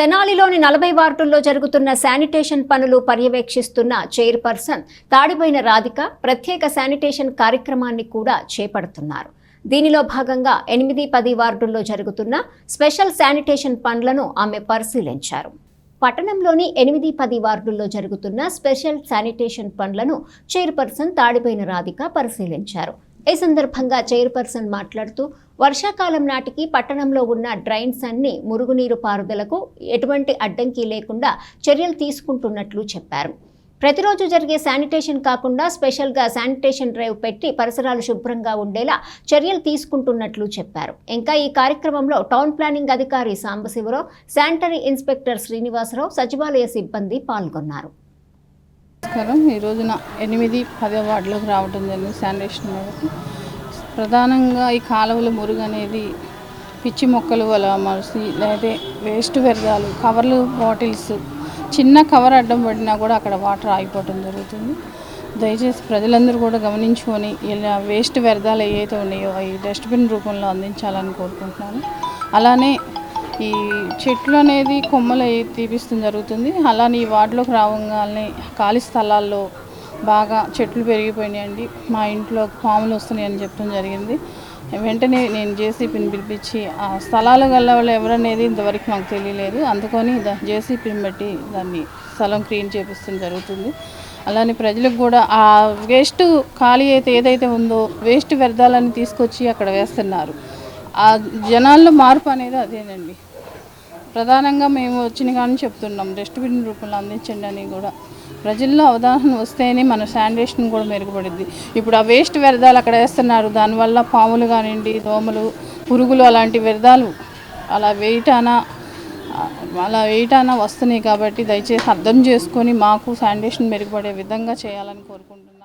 తెనాలిలోని నలభై వార్డుల్లో జరుగుతున్న శానిటేషన్ పనులు పర్యవేక్షిస్తున్న చైర్పర్సన్ తాడిపోయిన రాధిక ప్రత్యేక శానిటేషన్ కార్యక్రమాన్ని కూడా చేపడుతున్నారు. దీనిలో భాగంగా ఎనిమిది పది వార్డుల్లో జరుగుతున్న స్పెషల్ శానిటేషన్ పనులను ఆమె పరిశీలించారు. పట్టణంలోని ఎనిమిది పది వార్డుల్లో జరుగుతున్న స్పెషల్ శానిటేషన్ పనులను చైర్పర్సన్ తాడిపోయిన రాధిక పరిశీలించారు. ఈ సందర్భంగా చైర్పర్సన్ మాట్లాడుతూ వర్షాకాలం నాటికి పట్టణంలో ఉన్న డ్రైన్స్ అన్ని మురుగునీరు పారుదలకు ఎటువంటి అడ్డంకి లేకుండా చర్యలు తీసుకుంటున్నట్లు చెప్పారు. ప్రతిరోజు జరిగే శానిటేషన్ కాకుండా స్పెషల్గా శానిటేషన్ డ్రైవ్ పెట్టి పరిసరాలు శుభ్రంగా ఉండేలా చర్యలు తీసుకుంటున్నట్లు చెప్పారు. ఇంకా ఈ కార్యక్రమంలో టౌన్ ప్లానింగ్ అధికారి సాంబశివరావు శానిటరీ ఇన్స్పెక్టర్ శ్రీనివాసరావు సచివాలయ సిబ్బంది పాల్గొన్నారు. నమస్కారం. ఈ రోజున ఎనిమిది పదో వార్డులోకి రావడం జరిగింది శానిటేషన్ మేరకు. ప్రధానంగా ఈ కాలువల మురుగు అనేది పిచ్చి మొక్కలు వల్ల మరిసి లేదా వేస్ట్ వ్యర్థాలు కవర్లు బాటిల్స్ చిన్న కవర్ అడ్డం పడినా కూడా అక్కడ వాటర్ ఆగిపోవడం జరుగుతుంది. దయచేసి ప్రజలందరూ కూడా గమనించుకొని ఇలా వేస్ట్ వ్యర్థాలు ఏవైతే ఉన్నాయో అవి డస్ట్బిన్ రూపంలో అందించాలని కోరుకుంటున్నాను. అలానే ఈ చెట్లు అనేది కొమ్మలు తీపిస్తుంది జరుగుతుంది. అలానే ఈ వార్డులోకి రావంగానే ఖాళీ స్థలాల్లో బాగా చెట్లు పెరిగిపోయినాయండి. మా ఇంట్లో పాములు వస్తున్నాయని చెప్పడం జరిగింది. వెంటనే నేను జేసీపీని పిలిపించి ఆ స్థలాలు గల వాళ్ళు ఎవరనేది ఇంతవరకు మాకు తెలియలేదు. అందుకని జేసీపీని బట్టి దాన్ని స్థలం క్లీన్ చేపిస్తుంది జరుగుతుంది. అలానే ప్రజలకు కూడా ఆ వేస్ట్ ఖాళీ అయితే ఏదైతే ఉందో వేస్ట్ వ్యర్థాలని తీసుకొచ్చి అక్కడ వేస్తున్నారు. ఆ జనాల్లో మార్పు అనేది అదేనండి. ప్రధానంగా మేము వచ్చిన కానీ చెప్తున్నాం డస్ట్బిన్ రూపంలో అందించండి అని కూడా. ప్రజల్లో అవగాహన వస్తేనే మన శానిటేషన్ కూడా మెరుగుపడుద్ది. ఇప్పుడు ఆ వేస్ట్ వ్యర్థాలు అక్కడ వేస్తున్నారు. దానివల్ల పాములు కానివ్వండి దోమలు పురుగులు అలాంటి వ్యర్థాలు అలా వేయటాన అలా వేయటాన వస్తున్నాయి కాబట్టి దయచేసి అర్థం చేసుకొని మాకు శానిటేషన్ మెరుగుపడే విధంగా చేయాలని కోరుకుంటున్నాను